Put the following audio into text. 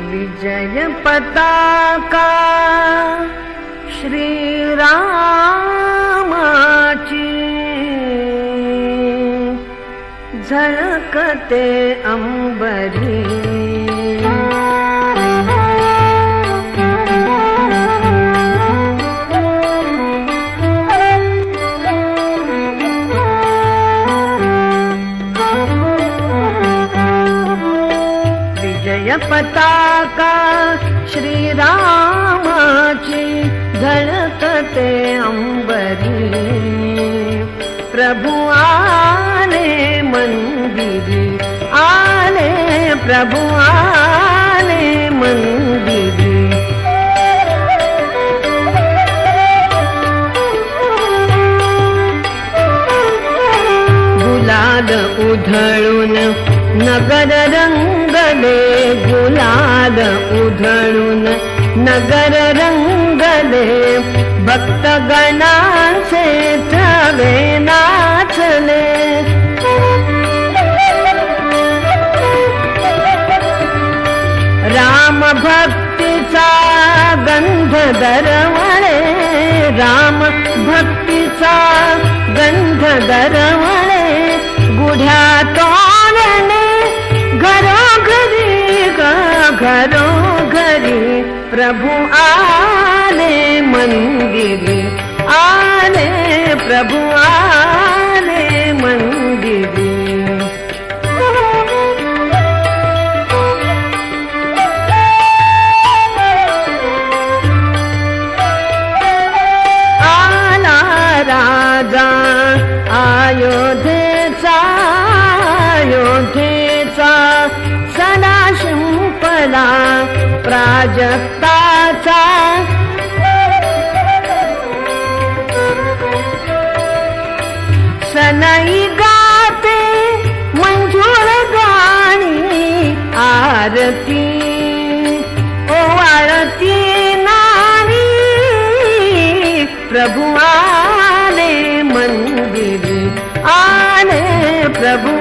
विजय पता का श्रीराझकते अम्बरी विजय पताका श्रीरामाची झळकते अंबरी। प्रभु आले मंदिरी आले प्रभु आले मंदिरी। गुलाल उधळून नगर रंगले गुलाल उधळून नगर रंगले भक्तगणाचे थवे नाचले. राम भक्तीचा गंध दरवळे राम भक्तीचा गंध दरवळे. પ્રભુ આને મંદિર આને પ્રભુ આને મંદિર. આલા રાજા प्राजक्ताचा. सनई गाते मंजूळ गाणी आरती. ओवाळती नारी प्रभु आले मंदिर. आले प्रभु